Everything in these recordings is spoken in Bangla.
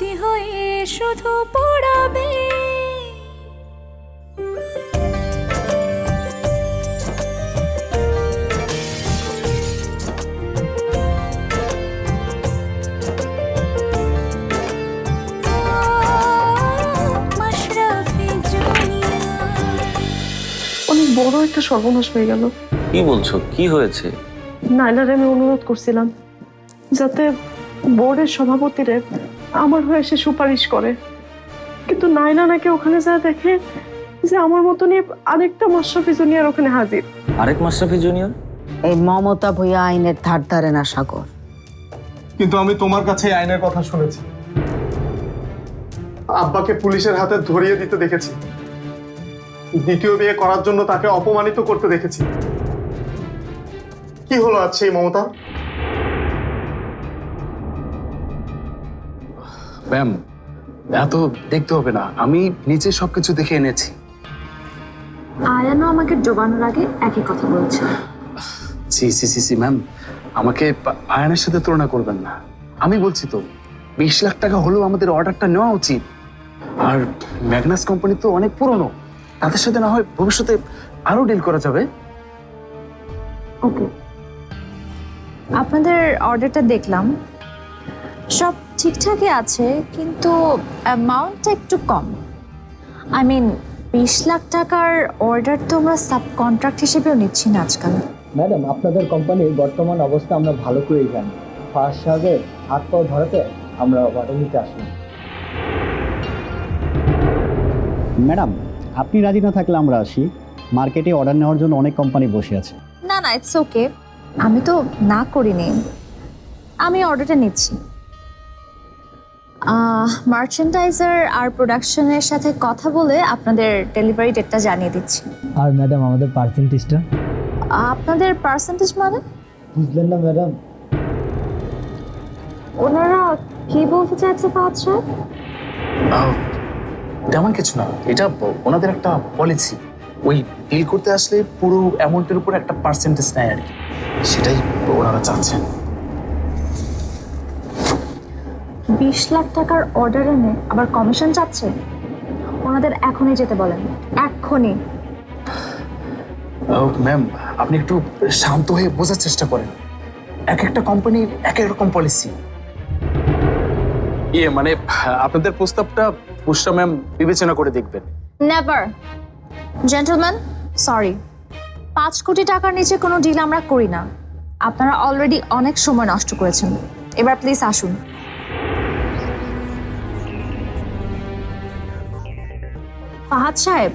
স্মৃতি হয়ে শুধু পড়াবে। অনেক বড় একটা সর্বনাশ হয়ে গেল। কি বলছো? কি হয়েছে? নাইলারে আমি অনুরোধ করছিলাম যাতে বোর্ডের সভাপতিরে আমার হয়ে সে সুপারিশ করে। কিন্তু নাইনা নাকি ওখানে যা দেখে যে আমার মতনই আরেকটা মাশরাফি জুনিয়র ওখানে হাজির। আরেক মাশরাফি জুনিয়র? এই মমতা ভূয়া আইনের ধার ধারে না সাগর। কিন্তু আমি তোমার কাছে আইনের কথা শুনেছি। আব্বাকে পুলিশের হাতে ধরিয়ে দিতে দেখেছি। দ্বিতীয় বিয়ে করার জন্য তাকে অপমানিত করতে দেখেছি। কি হলো আজ সেই মমতা? ম্যাম এত দেখতে হবে না। আমি নিচে সবকিছু দেখে এনেছি। আয়ানও আমাকে ডোবানোর আগে একই কথা বলছে। C C C C ma'am আমাকে আয়ানের সাথে তুলনা করবেন না। আমি বলছি তো বিশ লাখ টাকা হলেও আমাদের অর্ডারটা নেওয়া উচিত। আর ম্যাগনাস কোম্পানি তো অনেক পুরনো। তাদের সাথে না হয় ভবিষ্যতে আরও ডিল করা যাবে। ওকে। আপনাদের অর্ডারটা দেখলাম। সব ঠিকঠাকই আছে কিন্তু অ্যামাউন্টটা একটু কম। আই মিন বিশ লাখ টাকার অর্ডার তো আমরা সাব কন্ট্রাক্ট হিসেবেও নিচ্ছি না আজকাল। ম্যাডাম আপনাদের কোম্পানির বর্তমান অবস্থা আমরা ভালো করেই জানি। ফার্স্ট সাহেবের হাত পাও ধরাতে আমরা অর্ডার নিতে আসলাম ম্যাডাম আপনি রাজি না থাকলে আমরা আসি। মার্কেটে অর্ডার নেওয়ার জন্য অনেক কোম্পানি বসে আছে। না না ইটস ওকে আমি তো না করিনি। আমি অর্ডারটা নিচ্ছি। মার্চেন্ডাইজার আর প্রোডাকশনের সাথে কথা বলে আপনাদের ডেলিভারি ডেটটা জানিয়ে দিচ্ছি। আর ম্যাডাম আমাদের পার্সেন্টেজটা আপনাদের পার্সেন্টেজ মানে? বুঝলেন না ম্যাডাম ওনারা কি বলতে চাইছে সাহেব তেমন কিছু না। এটা ওনাদের একটা পলিসি ওই ডিল করতে আসলে পুরো অ্যামাউন্টের উপর একটা পার্সেন্টেজ নেয় আর কি। সেটাই ওনারা চাচ্ছেন। বিশ লাখ টাকার অর্ডার এনে আবার কমিশন চাচ্ছে? ওনাদের এখনই যেতে বলেন। এক্ষুনি ম্যাম আপনি একটু শান্ত হয়ে বোঝার চেষ্টা করেন। এক একটা কোম্পানির এক এক রকম পলিসি ইয়ে মানে আপনাদের প্রস্তাবটা পুষ্টা ম্যাম বিবেচনা করে দেখবেন। নেভার জেন্টলম্যান সরি পাঁচ কোটি টাকার নিচে কোনো ডিল আমরা করি না। আপনারা অলরেডি অনেক সময় নষ্ট করেছেন। এবার প্লিজ আসুন। ফাহাদ সাহেব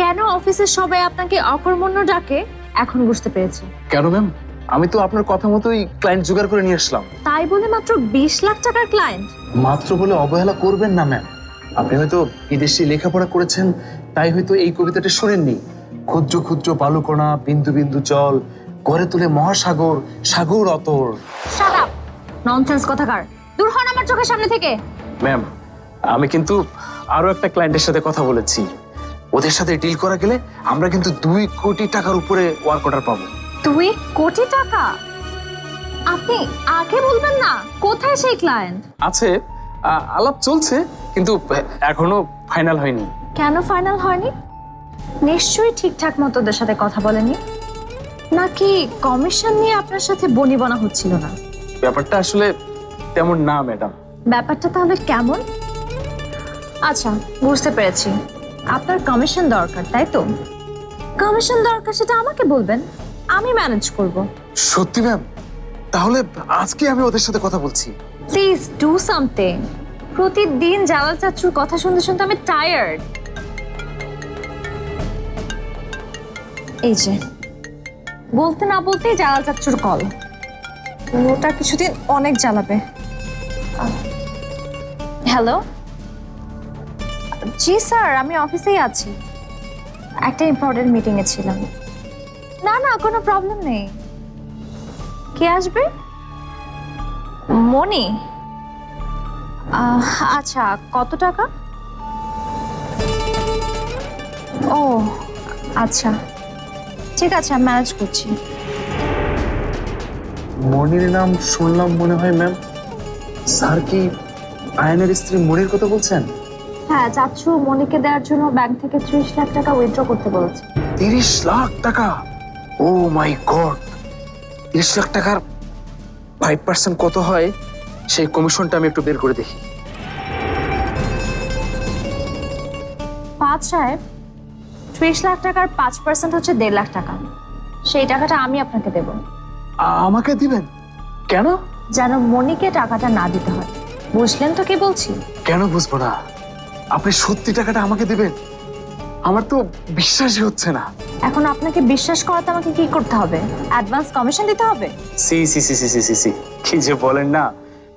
কেন অফিসের সবাই আপনাকে অকর্মণ্য ডাকে? এখন বুঝতে পেরেছি। কেন ম্যাম? আমি তো আপনার কথা মতোই ক্লায়েন্ট জোগাড় করে নিয়ে আসলাম। তাই বলে মাত্র বিশ লাখ টাকার ক্লায়েন্ট মাত্র বলে অবহেলা করবেন না ম্যাম। আপনি হয়তো বিদেশে লেখাপড়া করেছেন তাই হয়তো এই কবিতাটা শোনেননি। ক্ষুদ্র ক্ষুদ্র বালুকণা বিন্দু বিন্দু জল গড়ে তুলে মহাসাগর সাগর অতর। আপ ননসেন্স কথাকার। দূর হন আমার চোখের সামনে থেকে। ম্যাম আমি কিন্তু আরও একটা ক্লায়েন্টের সাথে কথা বলেছি। ওদের সাথে ডিল করা গেলে আমরা কিন্তু দুই কোটি টাকার উপরে ওয়ার্ক অর্ডার পাবো। দুই কোটি টাকা? আপনি আগে বলবেন না কোথায় সেই ক্লায়েন্ট আছে আ- আলাপ চলছে কিন্তু এখনও ফাইনাল হয়নি। কেন ফাইনাল হয়নি? নিশ্চয়ই ঠিকঠাক মতো ওদের সাথে কথা বলেনি। নাকি কমিশন নিয়ে আপনার সাথে বনিবনা হচ্ছিল না? ব্যাপারটা আসলে তেমন না ম্যাডাম ব্যাপারটা তাহলে কেমন? আচ্ছা বুঝতে পেরেছি। আপনার কমিশন দরকার তাই তো? কমিশন দরকার সেটা আমাকে বলবেন আমি ম্যানেজ করব। সত্যি ম্যাম তাহলে আজকে আমি ওদের সাথে কথা বলছি। প্লিজ ডু সামথিং প্রতিদিন জালাল চাচুর কথা শুনতে শুনতে আমি টায়ার্ড এই যে বলতে না বলতেই জালাল চাচুর কল ওটা কিছুদিন অনেক জ্বালাবে। হ্যালো জি, স্যার, আমি অফিসেই আছি। একটা ইম্পর্টেন্ট মিটিংয়ে ছিলাম। না না, কোনো প্রবলেম নেই। কে আসবে? মনি আচ্ছা কত টাকা? ও আচ্ছা। ঠিক আছে, আমি ম্যানেজ করছি। মনির নাম শুনলাম মনে হয় ম্যাম স্যার কি আয়নের স্ত্রী মনির কথা বলছেন? হ্যাঁ চাচ্ছু মনিকে দেওয়ার জন্য ব্যাংক থেকে ত্রিশ লাখ টাকা উইথড্র করতে বলেছে। তিরিশ লাখ টাকা? ও মাই গড তিরিশ লাখ টাকার ফাইভ পার্সেন্ট কত হয়? সেই কমিশনটা আমি একটু বের করে দেখি। পাঁচ সাহেব ত্রিশ লাখ টাকার পাঁচ পার্সেন্ট হচ্ছে দেড় লাখ টাকা। সেই টাকাটা আমি আপনাকে দেব। আমাকে দিবেন? কেন? যেন মনিকে টাকাটা না দিতে হয়। বুঝলেন তো কি বলছি? কেন বুঝব না? আপনি সত্যি টাকাটা আমাকে দেবেন? আমার তো বিশ্বাসই হচ্ছে না। এখন আপনাকে বিশ্বাস করাতে আমাকে কি করতে হবে? অ্যাডভান্স কমিশন দিতে হবে? C C C C C C C. কি যে বলেন না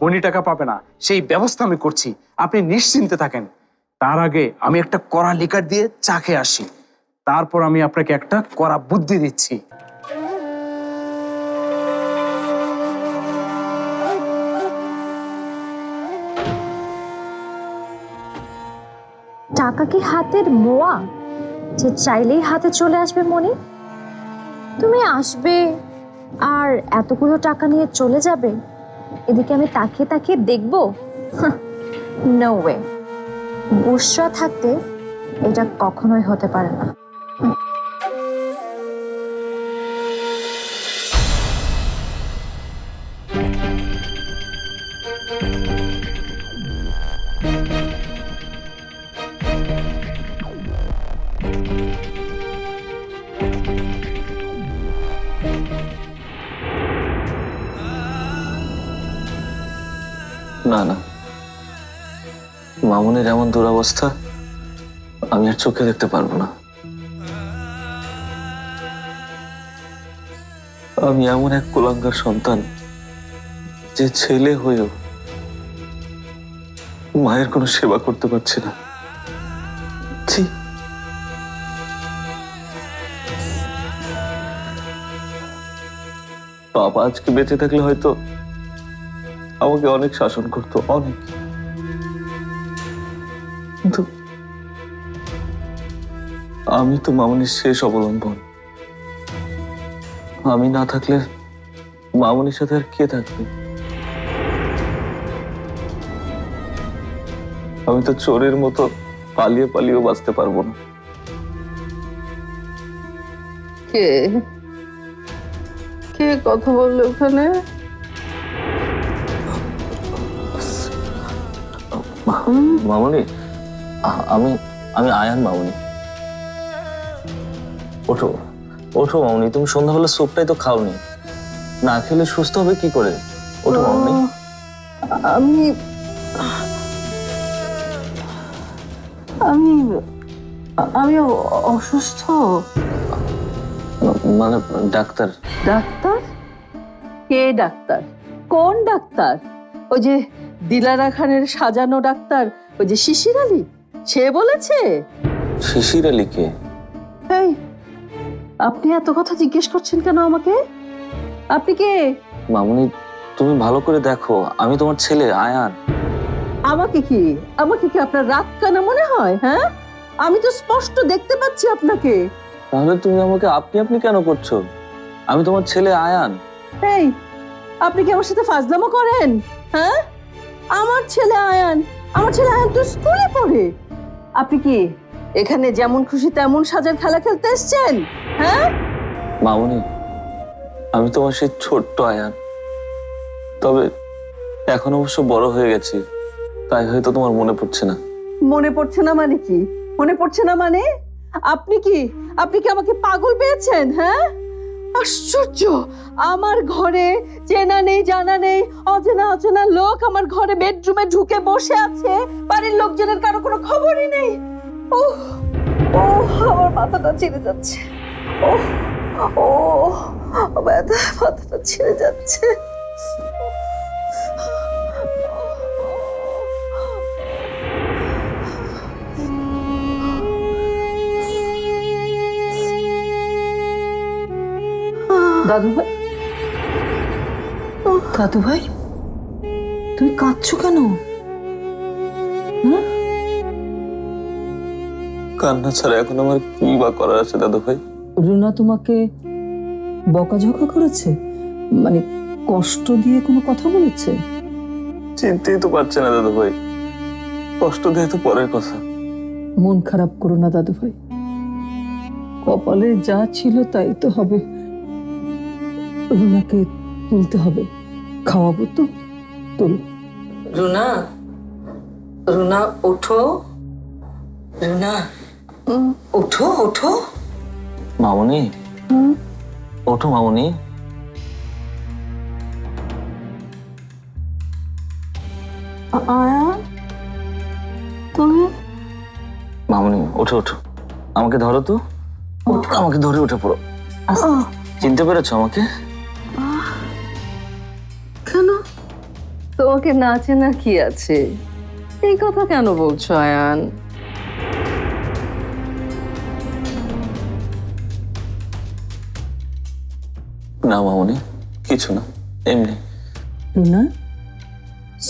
উনি টাকা পাবে না। সেই ব্যবস্থা আমি করছি। আপনি নিশ্চিন্তে থাকেন। তার আগে আমি একটা কড়া লিকার দিয়ে চাকে আসি। তারপর আমি আপনাকে একটা কড়া বুদ্ধি দিচ্ছি। টাকা কি হাতের মোয়া যে চাইলেই হাতে চলে আসবে মনি। তুমি আসবে আর এতগুলো টাকা নিয়ে চলে যাবে? এদিকে আমি তাকিয়ে তাকিয়ে দেখব? নো ওয়ে বুসরা থাকতে এটা কখনোই হতে পারে না না। মামুনের এমন দুরবস্থা আমি আর চোখে দেখতে পারব না। আমি এমন এক কুলাঙ্গার সন্তান যে ছেলে হয়েও মায়ের কোনো সেবা করতে পারছি না। বাবা আজকে বেঁচে থাকলে হয়তো আমাকে অনেক শাসন করতো, অনেক। আমি তো মামনির শেষ অবলম্বন। আমি না থাকলে মামনির সাথে আর কে থাকবে? আমি তো চোরের মতো পালিয়ে পালিয়েও বাঁচতে পারব না। কে? কে কথা বলল ওখানে? মামনি আমি আমি আয়ান মামনি। ওঠো ওঠো মামনি তুমি সন্ধ্যাবেলা স্যুপটাই তো খাওনি। না খেলে সুস্থ হবে কি করে? ওঠো মামনি। আমি আমি আমি অসুস্থ। মানে ডাক্তার। ডাক্তার? কে ডাক্তার? কোন ডাক্তার? ওই যে দিলারা খানের সাজানো ডাক্তার ওই যে শিশির আলী? সে বলেছে? শিশির আলীকে এই আপনি এত কথা জিজ্ঞেস করছেন কেন আমাকে? আপনি কে? মামনি তুমি ভালো করে দেখো। আমি তোমার ছেলে আয়ান। আমাকে কি? আমাকে কি আপনার রাত কানা মনে হয় হ্যাঁ? আমি তো স্পষ্ট দেখতে পাচ্ছি আপনাকে। তাহলে তুমি আমাকে আপনি আপনি কেন করছ? আমি তোমার ছেলে আয়ান। এই আপনি কি আমার সাথে ফাজলামো করেন? হ্যাঁ? আমার ছেলে আয়ান। আমার ছেলে আয়ান তো স্কুলে পড়ে। আপনি কি? এখানে যেমন খুশি তেমন সাজার খেলা খেলতে এসছেন হ্যাঁ? মামনি আমি তোমার সেই ছোট্ট আয়ান। তবে এখন অবশ্য বড় হয়ে গেছি তাই হয়তো তোমার মনে পড়ছে না। মনে পড়ছে না মানে কি? মনে পড়ছে না মানে? আপনি কি আপনি কি আমাকে পাগল পেয়েছেন হ্যাঁ? আশ্চর্য! আমার ঘরে চেনা নেই জানা নেই অচেনা অচেনা লোক আমার ঘরে বেডরুমে ঢুকে বসে আছে। বাড়ির লোকজনের কারও কোনো খবরই নেই। ও ও আমার মাথাটা ছিঁড়ে যাচ্ছে। ও ও ব্যথা মাথাটা ছিঁড়ে যাচ্ছে। দাদু ভাই দাদু ভাই তুমি কাঁদছো কেন? কান্না ছাড়া এখন আমার কি বা করার আছে দাদু ভাই? রুনা তোমাকে বকাঝকা করেছে? মানে কষ্ট দিয়ে কোনো কথা বলেছে? চিনতেই তো পারছে না দাদু ভাই। কষ্ট দিয়ে তো পরের কথা। মন খারাপ করো না দাদু ভাই। কপালে যা ছিল তাই তো হবে। রুনাকে তুলতে হবে। খাওয়াবো তো। তুল। রুনা রুনা ওঠো। রুনা। ওঠো ওঠো। মামনি? ওঠো মামনি। তুমি? মামনি ওঠো ওঠো। আমাকে ধরো তো। আমাকে ধরে উঠে পড়ো। চিনতে পেরেছ আমাকে? কেন? তোমাকে না চেনা কি আছে? এই কথা কেন বলছো আয়ান? না মামনি কিছু না এমনি। রুনা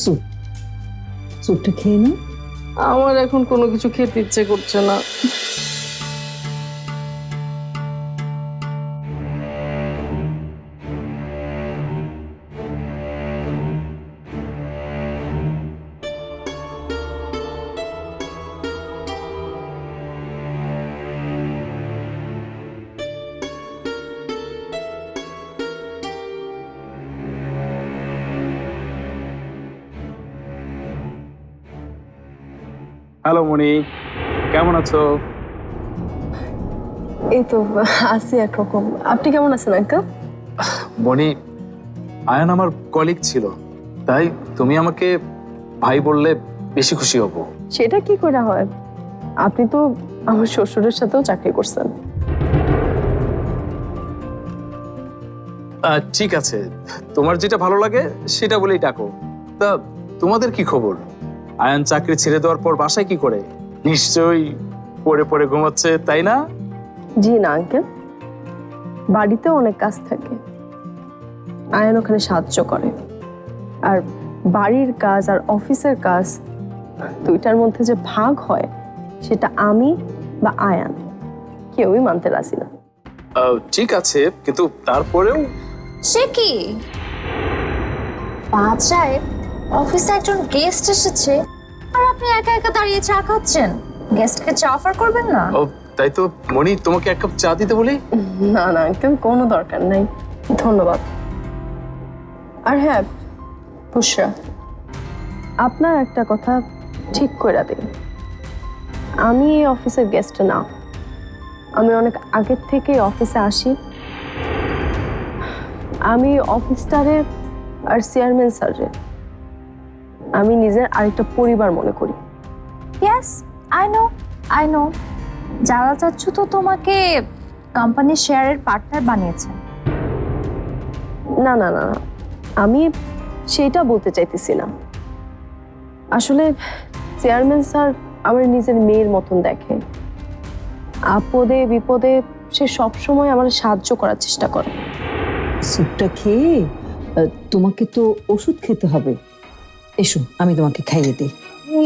স্যুপ। স্যুপটা খেয়ে না আমার এখন কোনো কিছু খেতে ইচ্ছে করছে না। হ্যালো মনি কেমন আছো? এই তো আছি একরকম। আপনি কেমন আছেন আঙ্কেল? মনি আয়ান আমার কলিগ ছিল তাই তুমি আমাকে ভাই বললে বেশি খুশি হব। সেটা কি করে হয়? আপনি তো আমার শ্বশুরের সাথেও চাকরি করছেন। ঠিক আছে। তোমার যেটা ভালো লাগে সেটা বলেই ডাকো। তা তোমাদের কি খবর? আয়ান চাকরি ছেড়ে দেওয়ার পর বাসায় কি করে? নিশ্চয়ই পড়ে পড়ে ঘুমাচ্ছে তাই না? জি না আঙ্কেল। বাড়িতে অনেক কাজ থাকে। আয়ন ওখানে সাহায্য করে। আর বাড়ির কাজ আর অফিসের কাজ দুইটার মধ্যে যে ভাগ হয় সেটা আমি বা আয়ান। কেউই মানতে রাজি না। আহ, ঠিক আছে কিন্তু তারপরেও? সে কি? বাচ্চায় অফিসে একজন গেস্ট এসেছে আর আপনি একা একা দাঁড়িয়ে চা খাচ্ছেন। গেস্টকে চা অফার করবেন না? ও তাই তো মনি তোমাকে এক কাপ চা দিতে বলি? না না আঙ্কেল কোনো দরকার নাই। ধন্যবাদ। আর হ্যাঁ বুসরা আপনার একটা কথা ঠিক করে দিন আমি এই অফিসের গেস্ট না। আমি অনেক আগের থেকেই অফিসে আসি। আমি অফিসটারে আর চেয়ারম্যান স্যারে আমি নিজের আরেকটা পরিবার মনে করি। Yes I know I know যারা চাচ্ছ তো তোমাকে কোম্পানির শেয়ারের পার্টনার বানিয়েছে। না না না না। আমি সেইটা বলতে চাইতেছি না। আসলে চেয়ারম্যান স্যার আমার নিজের মেয়ের মতন দেখে। আপদে বিপদে সে সবসময় আমার সাহায্য করার চেষ্টা করে। স্যুপটা খেয়ে তোমাকে তো ওষুধ খেতে হবে। এসো আমি তোমাকে খাইয়ে দিই।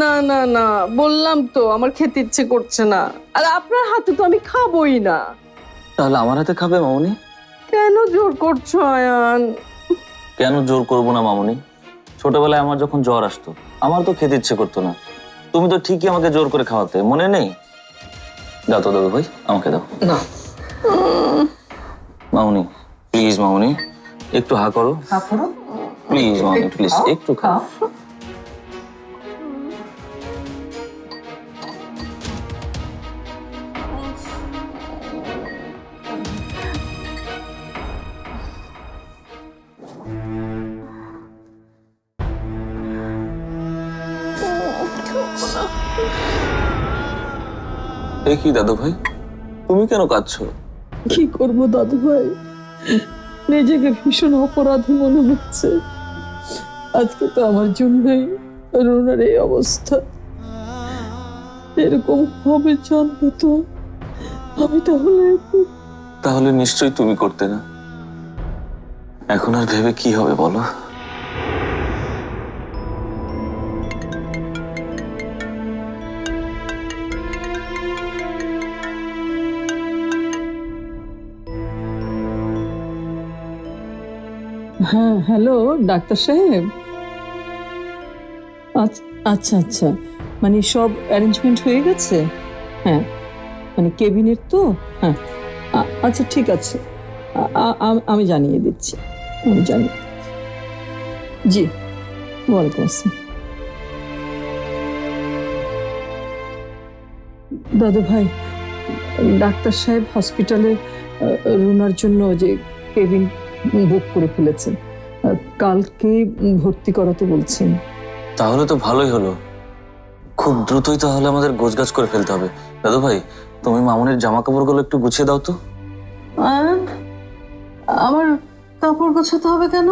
না না না বললাম তো আমার খেতে ইচ্ছে করছে না। আর আপনার হাতে তো আমি খাবোই না। তাহলে আমার হাতে খাবে মামনি? কেন জোর করছ আয়ান? কেন জোর করব না মামনি? ছোটবেলায় আমার যখন জ্বর আসতো আমার তো খেতে ইচ্ছে করতো না। তুমি তো ঠিকই আমাকে জোর করে খাওয়াতে মনে নেই? দাও তো দাদু ভাই আমাকে দাও। না। মামনি প্লিজ মামনি একটু হা করো। তারপর প্লিজ মামনি প্লিজ একটু খাও। এ কি দাদু ভাই? তুমি কেন কাঁদছো? কি করব দাদু ভাই? নিজেকে ভীষণ অপরাধী মনে হচ্ছে। আজকে তো আমার জন্যই রুনার এই অবস্থা। এরকম হবে জানব তো আমি তাহলে তাহলে নিশ্চয়ই তুমি করতে না। এখন আর ভেবে কি হবে বলো? হ্যাঁ হ্যালো, ডাক্তার সাহেব। আচ্ছা আচ্ছা। মানে সব অ্যারেঞ্জমেন্ট হয়ে গেছে? হ্যাঁ। মানে কেবিনের তো? হ্যাঁ। আচ্ছা ঠিক আছে। আমি জানিয়ে দিচ্ছি। আমি জানি। জি, ওয়ালাইকুম আসসালাম। দাদু ভাই, ডাক্তার সাহেব হসপিটালে রুনার জন্য যে কেবিন বুক করে ফেলেছেন। কালকে ভর্তি করাতে বলছেন। তাহলে তো ভালোই হলো। খুব দ্রুতই তাহলে আমাদের গোছগাছ করে ফেলতে হবে। দাদু ভাই তুমি মামুনির জামা কাপড়গুলো একটু গুছিয়ে দাও তো। আয়ান, আমার কাপড় গোছাতে হবে কেন?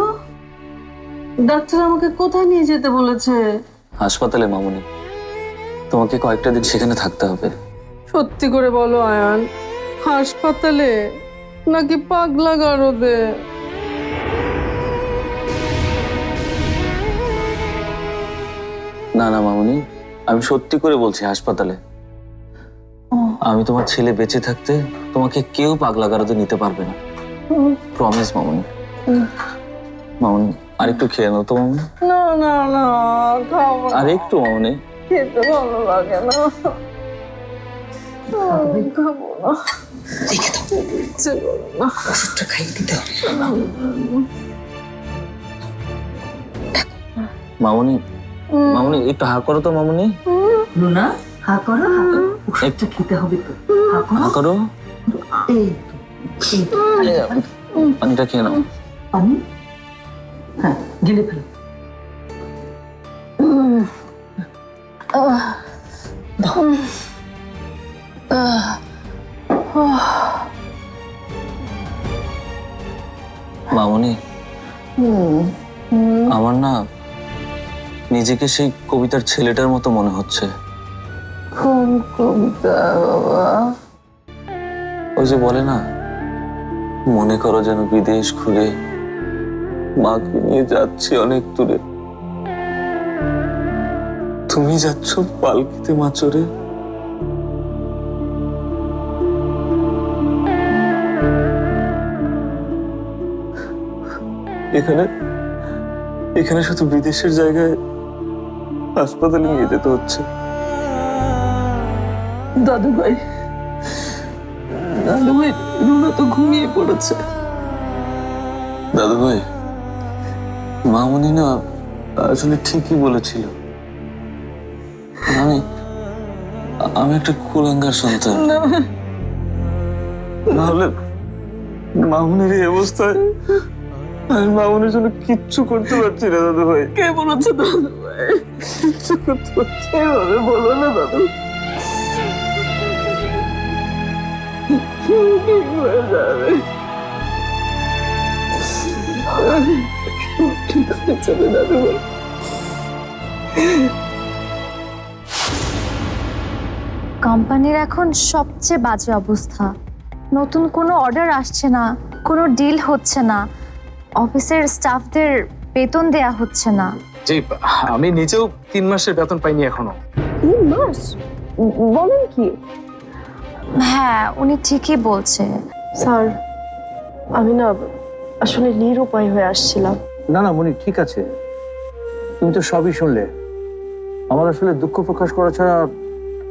ডাক্তার আমাকে কোথায় নিয়ে যেতে বলেছে? হাসপাতালে মামুনি। তোমাকে কয়েকটা দিন সেখানে থাকতে হবে। সত্যি করে বলো আয়ান। হাসপাতালে? নাকি পাগলা গারদে? না না মামুনি। আমি সত্যি করে বলছি হাসপাতালে। আমি তোমার ছেলে বেঁচে থাকতে তোমাকে কেউ পাগলা গারদে নিতে পারবে না। প্রমিস মামুনি। মামুনি আরেকটু খেয়ে নাও তো মামুনি। না না না আর একটু মামুনি। খেতে ভালো লাগে না। আমি খাব না। ইচ্ছে করে না। ওষুধটা খাইয়ে দিতে হবে। মামুনি মামুনি একটু হা করো তো মামুনি। রুনা হা করো হা করো। ওষুধটা খেতে হবে তো। হা করো। হা করো। এই। পানিটা খেয়ে নাও। পানি? হ্যাঁ গিলে ফেলো। মামুনি নিজেকে সেই কবিতার ছেলেটার মতো মনে হচ্ছে। কোন কবিতা বাবা? ওই যে বলে না মনে করো যেন বিদেশ ঘুরে মাকে নিয়ে যাচ্ছি অনেক দূরে। তুমি যাচ্ছ পালকিতে মাচরে। এখানে এখানে শুধু বিদেশের জায়গায় হাসপাতালে নিয়ে যেতে হচ্ছে। দাদু ভাই দাদু ভাই রুনা তো ঘুমিয়ে পড়েছে। দাদু ভাই মামুনি না আসলে ঠিকই বলেছিল। আমি আমি একটা কুলাঙ্গার সন্তান। নাহলে মামুনির এই অবস্থায় আমি মামুনির জন্য কিচ্ছু করতে পারছি না দাদু ভাই কে বলেছে দাদু ভাই কিচ্ছু করতে পারছি। এভাবে বলো না দাদু। ভাই কোম্পানির এখন সবচেয়ে বাজে অবস্থা। নতুন কোনো অর্ডার আসছে না কোনো ডিল হচ্ছে না। অফিসের স্টাফদের বেতন দেয়া হচ্ছে না। জি আমি নিজেও তিন মাসের বেতন পাইনি এখনও। তিন মাস? বলেন কি? হ্যাঁ উনি ঠিকই বলছে। স্যার আমি না আসলে নিরুপায় হয়ে আসছিলাম। না না মনি ঠিক আছে। তুমি তো সবই শুনলে। আমার আসলে দুঃখ প্রকাশ করা ছাড়া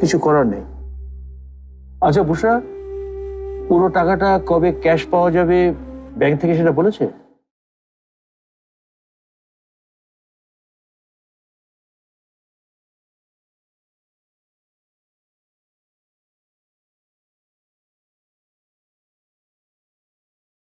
কিছু করার নেই। আচ্ছা বুসরা পুরো টাকাটা কবে ক্যাশ পাওয়া যাবে? ব্যাংক থেকে সেটা বলেছে?